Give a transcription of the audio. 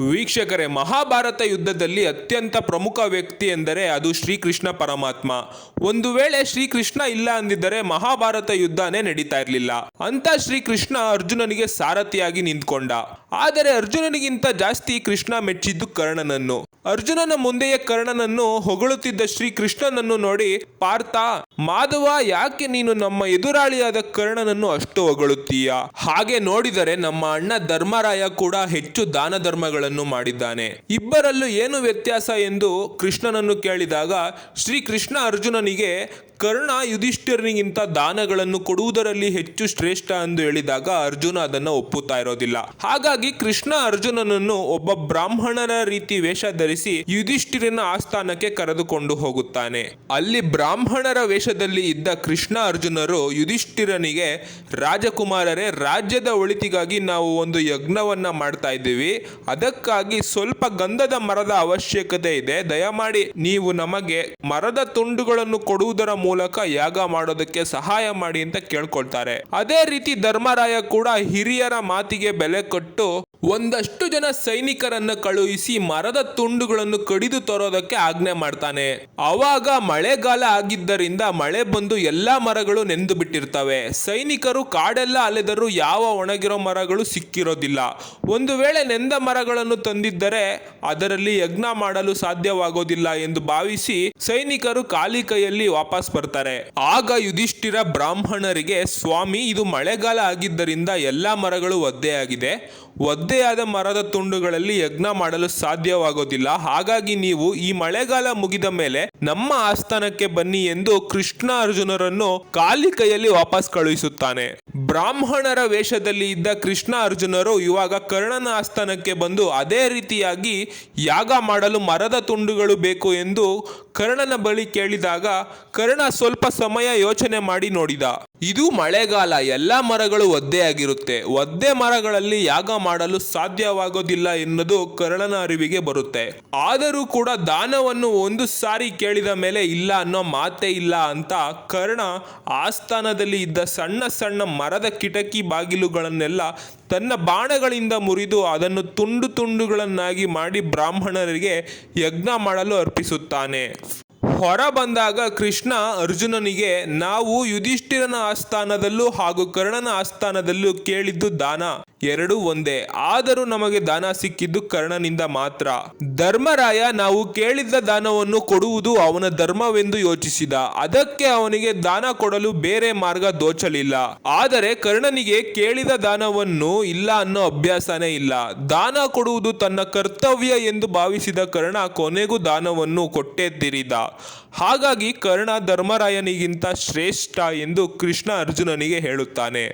ವೀಕ್ಷಕರೇ, ಮಹಾಭಾರತ ಯುದ್ಧದಲ್ಲಿ ಅತ್ಯಂತ ಪ್ರಮುಖ ವ್ಯಕ್ತಿ ಎಂದರೆ ಅದು ಶ್ರೀಕೃಷ್ಣ ಪರಮಾತ್ಮ. ಒಂದು ವೇಳೆ ಶ್ರೀಕೃಷ್ಣ ಇಲ್ಲ ಅಂದಿದ್ದರೆ ಮಹಾಭಾರತ ಯುದ್ಧನೇ ನಡೀತಾ ಇರಲಿಲ್ಲ. ಅಂತ ಶ್ರೀಕೃಷ್ಣ ಅರ್ಜುನನಿಗೆ ಸಾರಥಿಯಾಗಿ ನಿಂತ್ಕೊಂಡ. ಆದರೆ ಅರ್ಜುನನಿಗಿಂತ ಜಾಸ್ತಿ ಕೃಷ್ಣ ಮೆಚ್ಚಿದ್ದು ಕರ್ಣನನ್ನು. ಅರ್ಜುನನ ಮುಂದೆಯೇ ಕರ್ಣನನ್ನು ಹೊಗಳುತ್ತಿದ್ದ ಶ್ರೀಕೃಷ್ಣನನ್ನು ನೋಡಿ ಪಾರ್ಥ, ಮಾಧವ, ಯಾಕೆ ನೀನು ನಮ್ಮ ಎದುರಾಳಿಯಾದ ಕರ್ಣನನ್ನು ಅಷ್ಟು ಹೊಗಳುತ್ತೀಯ? ಹಾಗೆ ನೋಡಿದರೆ ನಮ್ಮ ಅಣ್ಣ ಧರ್ಮರಾಯ ಕೂಡ ಹೆಚ್ಚು ದಾನ ಮಾಡಿದ್ದಾನೆ. ಇಬ್ಬರಲ್ಲೂ ಏನು ವ್ಯತ್ಯಾಸ ಎಂದು ಕೃಷ್ಣನನ್ನು ಕೇಳಿದಾಗ ಶ್ರೀಕೃಷ್ಣ ಅರ್ಜುನನಿಗೆ ಕರ್ಣ ಯುಧಿಷ್ಠಿರನಿಗಿಂತ ದಾನಗಳನ್ನು ಕೊಡುವುದರಲ್ಲಿ ಹೆಚ್ಚು ಶ್ರೇಷ್ಠ ಎಂದು ಹೇಳಿದಾಗ ಅರ್ಜುನ ಅದನ್ನು ಒಪ್ಪುತ್ತಾ ಇರೋದಿಲ್ಲ. ಹಾಗಾಗಿ ಕೃಷ್ಣ ಅರ್ಜುನನನ್ನು ಒಬ್ಬ ಬ್ರಾಹ್ಮಣರ ರೀತಿ ವೇಷ ಧರಿಸಿ ಯುಧಿಷ್ಠಿರನ ಆಸ್ಥಾನಕ್ಕೆ ಕರೆದುಕೊಂಡು ಹೋಗುತ್ತಾನೆ. ಅಲ್ಲಿ ಬ್ರಾಹ್ಮಣರ ವೇಷದಲ್ಲಿ ಇದ್ದ ಕೃಷ್ಣ ಅರ್ಜುನರು ಯುಧಿಷ್ಠಿರನಿಗೆ, ರಾಜಕುಮಾರರೇ, ರಾಜ್ಯದ ಒಳಿತಿಗಾಗಿ ನಾವು ಒಂದು ಯಜ್ಞವನ್ನ ಮಾಡ್ತಾ ಇದ್ದೀವಿ. ಅದಕ್ಕಾಗಿ ಸ್ವಲ್ಪ ಗಂಧದ ಮರದ ಅವಶ್ಯಕತೆ ಇದೆ. ದಯಮಾಡಿ ನೀವು ನಮಗೆ ಮರದ ತುಂಡುಗಳನ್ನು ಕೊಡುವುದರ ಮೂಲಕ ಯಾಗ ಮಾಡೋದಕ್ಕೆ ಸಹಾಯ ಮಾಡಿ ಅಂತ ಕೇಳ್ಕೊಳ್ತಾರೆ. ಅದೇ ರೀತಿ ಧರ್ಮರಾಯ ಕೂಡ ಹಿರಿಯರ ಮಾತಿಗೆ ಬೆಲೆ ಕೊಟ್ಟು ಒಂದಷ್ಟು ಜನ ಸೈನಿಕರನ್ನು ಕಳುಹಿಸಿ ಮರದ ತುಂಡುಗಳನ್ನು ಕಡಿದು ತರೋದಕ್ಕೆ ಆಜ್ಞೆ ಮಾಡ್ತಾನೆ. ಅವಾಗ ಮಳೆಗಾಲ ಆಗಿದ್ದರಿಂದ ಮಳೆ ಬಂದು ಎಲ್ಲಾ ಮರಗಳು ನೆಂದು ಬಿಟ್ಟಿರ್ತವೆ. ಸೈನಿಕರು ಕಾಡೆಲ್ಲ ಅಲೆದರೂ ಯಾವ ಒಣಗಿರೋ ಮರಗಳು ಸಿಕ್ಕಿರೋದಿಲ್ಲ. ಒಂದು ವೇಳೆ ನೆಂದ ಮರಗಳನ್ನು ತಂದಿದ್ದರೆ ಅದರಲ್ಲಿ ಯಜ್ಞ ಮಾಡಲು ಸಾಧ್ಯವಾಗೋದಿಲ್ಲ ಎಂದು ಭಾವಿಸಿ ಸೈನಿಕರು ಖಾಲಿ ಕೈಯಲ್ಲಿ ವಾಪಸ್ ಬರ್ತಾರೆ. ಆಗ ಯುಧಿಷ್ಠಿರ ಬ್ರಾಹ್ಮಣರಿಗೆ, ಸ್ವಾಮಿ, ಇದು ಮಳೆಗಾಲ ಆಗಿದ್ದರಿಂದ ಎಲ್ಲಾ ಮರಗಳು ಒದ್ದೆಯಾಗಿದೆ. ಒದ್ದೆಯಾದ ಮರದ ತುಂಡುಗಳಲ್ಲಿ ಯಜ್ಞ ಮಾಡಲು ಸಾಧ್ಯವಾಗೋದಿಲ್ಲ. ಹಾಗಾಗಿ ನೀವು ಈ ಮಳೆಗಾಲ ಮುಗಿದ ಮೇಲೆ ನಮ್ಮ ಆಸ್ಥಾನಕ್ಕೆ ಬನ್ನಿ ಎಂದು ಕೃಷ್ಣ ಅರ್ಜುನರನ್ನು ಖಾಲಿ ಕೈಯಲ್ಲಿ ವಾಪಸ್ ಕಳುಹಿಸುತ್ತಾನೆ. ಬ್ರಾಹ್ಮಣರ ವೇಷದಲ್ಲಿ ಇದ್ದ ಕೃಷ್ಣ ಅರ್ಜುನರು ಇವಾಗ ಕರ್ಣನ ಆಸ್ಥಾನಕ್ಕೆ ಬಂದು ಅದೇ ರೀತಿಯಾಗಿ ಯಾಗ ಮಾಡಲು ಮರದ ತುಂಡುಗಳು ಬೇಕು ಎಂದು ಕರ್ಣನ ಬಳಿ ಕೇಳಿದಾಗ ಕರ್ಣ ಸ್ವಲ್ಪ ಸಮಯ ಯೋಚನೆ ಮಾಡಿ ನೋಡಿದ. ಇದು ಮಳೆಗಾಲ, ಎಲ್ಲ ಮರಗಳು ಒದ್ದೆಯಾಗಿರುತ್ತೆ ಒದ್ದೆ ಮರಗಳಲ್ಲಿ ಯಾಗ ಮಾಡಲು ಸಾಧ್ಯವಾಗೋದಿಲ್ಲ ಎನ್ನುವುದು ಕರ್ಣನ ಅರಿವಿಗೆ ಬರುತ್ತೆ. ಆದರೂ ಕೂಡ ದಾನವನ್ನು ಒಂದು ಸಾರಿ ಕೇಳಿದ ಮೇಲೆ ಇಲ್ಲ ಅನ್ನೋ ಮಾತೇ ಇಲ್ಲ ಅಂತ ಕರ್ಣ ಆಸ್ಥಾನದಲ್ಲಿ ಇದ್ದ ಸಣ್ಣ ಸಣ್ಣ ಮರದ ಕಿಟಕಿ ಬಾಗಿಲುಗಳನ್ನೆಲ್ಲ ತನ್ನ ಬಾಣಗಳಿಂದ ಮುರಿದು ಅದನ್ನು ತುಂಡು ತುಂಡುಗಳನ್ನಾಗಿ ಮಾಡಿ ಬ್ರಾಹ್ಮಣರಿಗೆ ಯಜ್ಞ ಮಾಡಲು ಅರ್ಪಿಸುತ್ತಾನೆ. ಹೊರ ಬಂದಾಗ ಕೃಷ್ಣ ಅರ್ಜುನನಿಗೆ ನಾವು ಯುಧಿಷ್ಠಿರನ ಆಸ್ಥಾನದಲ್ಲೂ ಹಾಗೂ ಕರ್ಣನ ಆಸ್ಥಾನದಲ್ಲೂ ಕೇಳಿದ್ದು ದಾನ. ಎರಡೂ ಒಂದೇ. ಆದರೂ ನಮಗೆ ದಾನ ಸಿಕ್ಕಿದ್ದು ಕರ್ಣನಿಂದ ಮಾತ್ರ. ಧರ್ಮರಾಯ ನಾವು ಕೇಳಿದ್ದ ದಾನವನ್ನು ಕೊಡುವುದು ಅವನ ಧರ್ಮವೆಂದು ಯೋಚಿಸಿದ. ಅದಕ್ಕೆ ಅವನಿಗೆ ದಾನ ಕೊಡಲು ಬೇರೆ ಮಾರ್ಗ ದೋಚಲಿಲ್ಲ. ಆದರೆ ಕರ್ಣನಿಗೆ ಕೇಳಿದ ದಾನವನ್ನು ಇಲ್ಲ ಅನ್ನೋ ಅಭ್ಯಾಸನೇ ಇಲ್ಲ. ದಾನ ಕೊಡುವುದು ತನ್ನ ಕರ್ತವ್ಯ ಎಂದು ಭಾವಿಸಿದ ಕರ್ಣ ಕೊನೆಗೂ ದಾನವನ್ನು ಕೊಟ್ಟೇ ಹಾಗಾಗಿ ಕರ್ಣ ಧರ್ಮರಾಯನಿಗಿಂತ ಶ್ರೇಷ್ಠ ಎಂದು ಕೃಷ್ಣ ಅರ್ಜುನನಿಗೆ ಹೇಳುತ್ತಾನೆ.